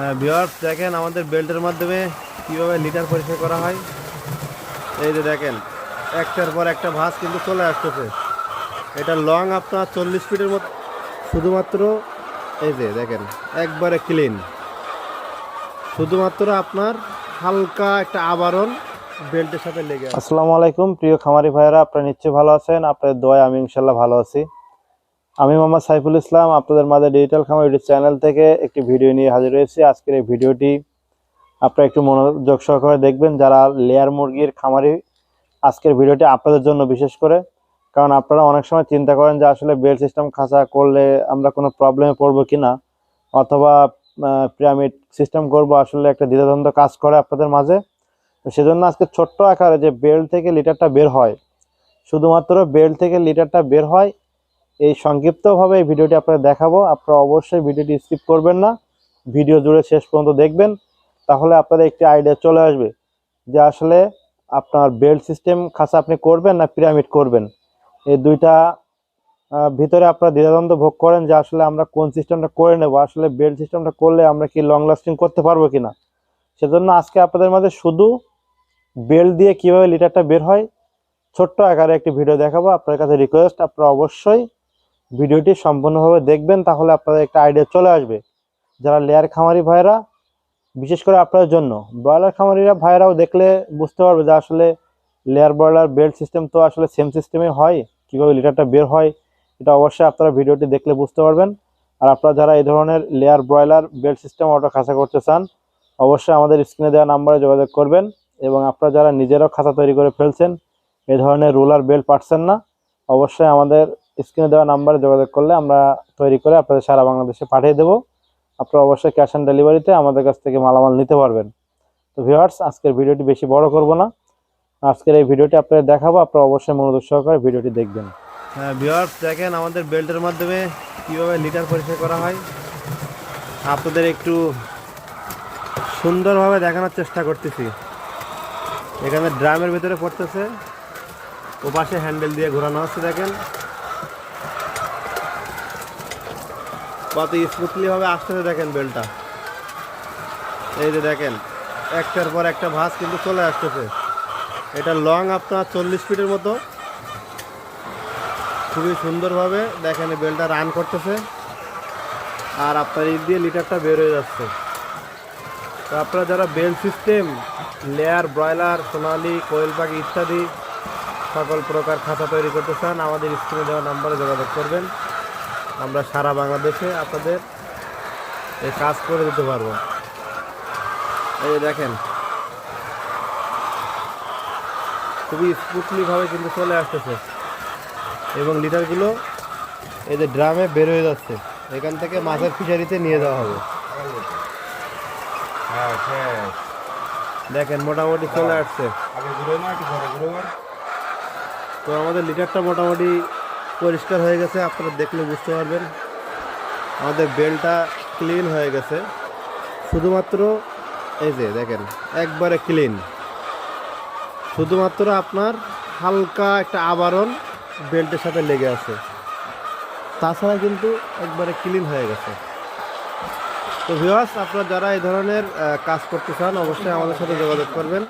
হ্যাঁ ভিওয়ার্স দেখেন আমাদের বেল্টের মাধ্যমে কীভাবে লিটার পরিষ্কার করা হয়। এই যে দেখেন, একটার পর একটা ভাঁজ কিন্তু চলে আসতেছে। এটা লং আপনার চল্লিশ ফিটের মতো, শুধুমাত্র এই যে দেখেন, একবারে ক্লিন শুধুমাত্র আপনার হালকা একটা আবরণ বেল্টের সাথে লেগে আসসালামু আলাইকুম, প্রিয় খামারি ভাইরা আপনারা নিশ্চয়ই ভালো আছেন। আপনাদের দোয়া আমি ইনশাল্লাহ ভালো আছি। আমি মোহাম্মদ সাইফুল ইসলাম, আপনাদের মাঝে ডিজিটাল খামার ইউটিউব চ্যানেল থেকে একটি ভিডিও নিয়ে হাজির হয়েছি। আজকের এই ভিডিওটি আপনারা একটু মনোযোগ সহকারে দেখবেন যারা লেয়ার মুরগির খামারি, আজকের ভিডিওটি আপনাদের জন্য বিশেষ করে। কারণ আপনারা অনেক সময় চিন্তা করেন যে আসলে বেল সিস্টেম খাঁচা করলে আমরা কোনো প্রবলেমে পড়ব কি না অথবা পিরামিড সিস্টেম করব, আসলে একটা দ্বিধাদ্বন্দ্ব কাজ করে আপনাদের মাঝে। তো সেজন্য আজকে ছোট্ট আকারে যে বেল্ট থেকে লিটারটা বের হয়, শুধুমাত্র বেল্ট থেকে লিটারটা বের হয় এই সংক্ষিপ্তভাবে এই ভিডিওটি আপনাদের দেখাবো। আপনারা অবশ্যই ভিডিওটি স্কিপ করবেন না। ভিডিও জুড়ে শেষ পর্যন্ত দেখবেন। তাহলে আপনাদের একটি আইডিয়া চলে আসবে যে আসলে আপনার বেল্ট সিস্টেম খাঁচা আপনি করবেন না পিরামিড করবেন। এই দুইটা ভিতরে আপনারা দ্বিধাদ্বন্দ্ব ভোগ করেন যে আসলে আমরা কোন সিস্টেমটা করে নেব। আসলে বেল্ট সিস্টেমটা করলে আমরা কি লং লাস্টিং করতে পারব কি না সেজন্য আজকে আপনাদের মাঝে শুধু বেল্ট দিয়ে কীভাবে লিটারটা বের হয় ছোট্ট আকারে একটি ভিডিও দেখাবো। আপনার কাছে রিকোয়েস্ট আপনারা অবশ্যই ভিডিওটি সম্পূর্ণভাবে দেখবেন, তাহলে আপনাদের একটা আইডিয়া চলে আসবে। যারা লেয়ার খামারি ভাইরা বিশেষ করে আপনাদের জন্য, ব্রয়লার খামারিরা ভাইরাও দেখলে বুঝতে পারবে যে আসলে লেয়ার ব্রয়লার বেল্ট সিস্টেম তো আসলে সেম সিস্টেমে হয়, কীভাবে লিটারটা বের হয়, এটা অবশ্যই আপনারা ভিডিওটি দেখলে বুঝতে পারবেন। আর আপনারা যারা এই ধরনের layer broiler belt system auto খাঁচা করতে চান, অবশ্যই আমাদের স্ক্রিনে দেওয়া নাম্বারে যোগাযোগ করবেন এবং আপনারা যারা নিজেরাও খাতা তৈরি করে ফেলছেন, এই ধরনের রুলার বেল্ট পাচ্ছেন না, অবশ্যই আমাদের স্ক্রিনে দেওয়া নাম্বারে যোগাযোগ করলে আমরা তৈরি করে আপনাদের সারা বাংলাদেশে পাঠিয়ে দেবো। আপনারা অবশ্যই ক্যাশ অন ডেলিভারিতে আমাদের কাছ থেকে মালামাল নিতে পারবেন। তো ভিউয়ার্স, আজকের ভিডিওটি বেশি বড় করব না। আজকের এই ভিডিওটি আপনাদের দেখাবো। আপনারা অবশ্যই মনোযোগ সহকারে ভিডিওটি দেখবেন। হ্যাঁ ভিওয়ার্স দেখেন আমাদের বেল্টের মাধ্যমে কীভাবে লিটার পরিষ্কার করা হয়। আপনাদের একটু সুন্দরভাবে দেখানোর চেষ্টা করতেছি। এখানে ড্রামের ভিতরে পড়তেছে। ও পাশে হ্যান্ডেল দিয়ে ঘোরানো হচ্ছে দেখেন। কত ভাবে আসতেছে দেখেন বেলটা। এই যে দেখেন, একটার পর একটা ভাঁজ কিন্তু চলে আসতেছে। এটা লং আপনার চল্লিশ ফিটের মতো। খুবই সুন্দরভাবে দেখেন বেলটা রান করতেছে। আর আপনার এই দিয়ে লিটারটা বের হয়ে যাচ্ছে। তো আপনারা যারা বেল সিস্টেম, লেয়ার, ব্রয়লার, সোনালি, কোয়েল পাখি ইত্যাদি সকল প্রকার খাতা তৈরি করতে চান, আমাদের স্ক্রিনে দেওয়া নাম্বারে যোগাযোগ করবেন। আমরা সারা বাংলাদেশে আপনাদের এই কাজ করে দিতে পারব। এই দেখেন খুবই স্মুথলিভাবে কিন্তু চলে আসতেছে। এবং লিটারগুলো এই যে ড্রামে বের হয়ে যাচ্ছে। এখান থেকে মাছের ফিশারিতে নিয়ে যাওয়া হবে। দেখেন মোটামুটি চলে আসছে। তো আমাদের লিটারটা মোটামুটি পরিষ্কার হয়ে গেছে, আপনারা দেখলে বুঝতে পারবেন। আমাদের বেলটা ক্লিন হয়ে গেছে। শুধুমাত্র এই যে দেখেন, একবারে ক্লিন শুধুমাত্র আপনার হালকা একটা আবরণ বেল্টের সাথে লেগে আছে। তাছাড়া কিন্তু একবারে ক্লিন হয়ে গেছে। তো ভিওয়ার্স আপনারা যারা এই ধরনের কাজ করতে চান, অবশ্যই আমাদের সাথে যোগাযোগ করবেন।